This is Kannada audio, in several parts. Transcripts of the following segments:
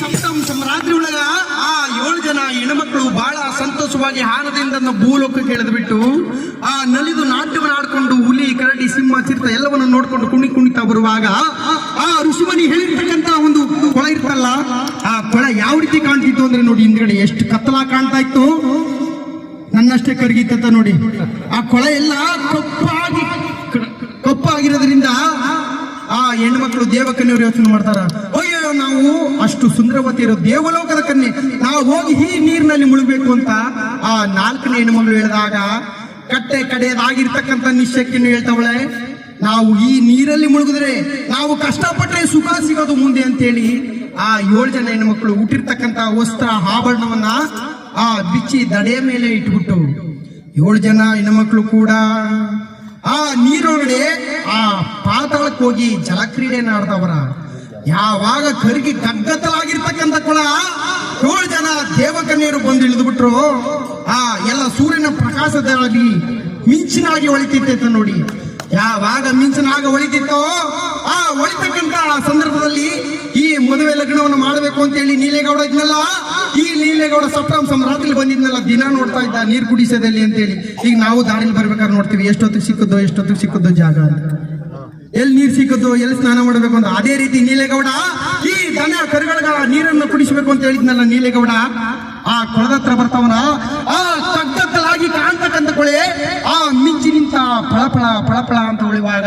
ಸಪ್ತಮ್ ರಾತ್ರಿ ಒಳಗ ಆ ಏಳು ಜನ ಹೆಣ್ಮಕ್ಳು ಬಹಳ ಸಂತೋಷವಾಗಿ ಹಾನದಿಂದ ಭೂಲೋಕಕ್ಕೆ ಬಿಟ್ಟು ಆ ನಲಿದು ನಾಟ್ಯವನ್ನು ಆಡ್ಕೊಂಡು ಹುಲಿ, ಕರಡಿ, ಸಿಂಹ ಚಿತ್ರ ಎಲ್ಲವನ್ನು ನೋಡ್ಕೊಂಡು ಕುಣಿ ಕುಣಿತಾ ಬರುವಾಗ ಆ ಋಷಿಮನಿ ಹೇಳಿರ್ತಕ್ಕಂತ ಒಂದು ಕೊಳ ಇರ್ತಲ್ಲ, ಆ ಕೊಳ ಯಾವ ರೀತಿ ಕಾಣ್ತಿತ್ತು ಅಂದ್ರೆ ನೋಡಿ ಹಿಂದ್ಗಡೆ ಎಷ್ಟು ಕತ್ತಲ ಕಾಣ್ತಾ ಇತ್ತು. ನನ್ನಷ್ಟೇ ಕರಗಿತ್ತ ನೋಡಿ. ಆ ಕೊಳ ಎಲ್ಲ ಕಪ್ಪಾಗಿ, ಕಪ್ಪಾಗಿರೋದ್ರಿಂದ ಹೆಣ್ಮಕ್ಳು ಅವ್ರು ಯೋಚನೆ ಮಾಡ್ತಾರ, ಅಯ್ಯೋ, ನಾವು ಅಷ್ಟು ಸುಂದರವತಿ ಇರೋ ದೇವಲೋಕದ ಕನ್ಯೆ. ನಾವು ಹೋಗಿ ಈ ನೀರಿನಲ್ಲಿ ಮುಳುಗಬೇಕು ಅಂತ ಆ ನಾಲ್ಕನೇ ಹೆಣ್ಮಗಳು ಹೇಳಿದಾಗ, ಕಟ್ಟೆ ಕಡೆಯದಾಗಿರ್ತಕ್ಕಂಥ ನಿಶ್ಚಯಕ್ಕೆ ಹೇಳ್ತಾವಳೆ, ನಾವು ಈ ನೀರಲ್ಲಿ ಮುಳುಗಿದ್ರೆ ನಾವು ಕಷ್ಟಪಟ್ಟರೆ ಸುಖ ಸಿಗೋದು ಮುಂದೆ ಅಂತೇಳಿ ಆ ಏಳು ಜನ ಹೆಣ್ಮಕ್ಳು ಹುಟ್ಟಿರ್ತಕ್ಕಂಥ ವಸ್ತ್ರ ಆಭರಣವನ್ನ ಆ ಬಿಚ್ಚಿ ದಡೆಯ ಮೇಲೆ ಇಟ್ಬಿಟ್ಟು, ಏಳು ಜನ ಹೆಣ್ಮಕ್ಳು ಕೂಡ ಆ ನೀರೊಳಗಡೆ ಆ ಪಾತಾಳಕ್ಕೆ ಹೋಗಿ ಜಲಕ್ರೀಡೆಯನ್ನು ಆಡ್ತಾವರ ಯಾವಾಗ ಕರ್ಗಿ ಕಗ್ಗತ್ತಲಾಗಿರ್ತಕ್ಕಂಥ ಕೊಳ ಏಳು ಜನ ದೇವಕನ್ಯರು ಬಂದು ಇಳಿದು ಬಿಟ್ರು ಆ ಎಲ್ಲ ಸೂರ್ಯನ ಪ್ರಕಾಶದಲ್ಲಿ ಮಿಂಚಿನಾಗಿ ಒಳಿತಿತ್ತ ನೋಡಿ. ಯಾವಾಗ ಮಿಂಚಿನಾಗ ಒಳಿತಿತ್ತೋ, ಆ ಒಳಿತಕ್ಕಂತ ಸಂದರ್ಭದಲ್ಲಿ ಈ ಮದುವೆ ಲಗ್ನವನ್ನು ಮಾಡಬೇಕು ಅಂತ ಹೇಳಿ ನೀಲೇಗೌಡ ಇದ್ನಲ್ಲ. ಈ ಸಪ್ರಾಮ್ ಸಮ್ ರಾತ್ರಿ ಬಂದಿದ್ನಲ್ಲ ದಿನ ನೋಡ್ತಾ ಇದ್ದ ನೀರು ಕುಡಿಸೋದಲ್ಲಿ ಅಂತ ಹೇಳಿ ಈಗ ನಾವು ದಾರಿಲಿ ಬರ್ಬೇಕಾದ್ರೆ ನೋಡ್ತೀವಿ ಎಷ್ಟೊತ್ತಿಗೆ ಸಿಕ್ಕದ್ದೋ ಎಷ್ಟೊತ್ತಿಗೆ ಸಿಕ್ಕದ್ದೋ ಜಾಗ ಅಂತ. ಎಲ್ಲಿ ನೀರು ಸಿಕ್ಕದ್ದು ಎಲ್ಲಿ ಸ್ನಾನ ಮಾಡಬೇಕು ಅಂತ. ಅದೇ ರೀತಿ ನೀಲೇಗೌಡ ಈ ದನ ಕರುಗಳ ನೀರನ್ನು ಕುಡಿಸಬೇಕು ಅಂತ ಹೇಳಿದ್ನಲ್ಲ ನೀಲೇಗೌಡ. ಆ ಕೊಳದ ಹತ್ರ ಬರ್ತಾವನ ಆ ಕಗ್ಗತ್ತಲಾಗಿ ಕಾಣ್ತಕ್ಕಂಥ ಕೊಳೆ ಆ ಮಿಂಚಿ ನಿಂತ ಫಳಫಳ ಫಳಫಳ ಅಂತ ಉಳಿವಾಗ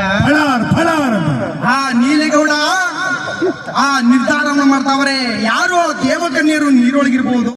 ಆ ನೀಲೇಗೌಡ ಆ ನಿರ್ಧಾರವನ್ನು ಮಾಡ್ತಾವ್ರೆ ಯಾರೋ ದೇವಕನ್ಯರು ನೀರೊಳಗಿರ್ಬೋದು.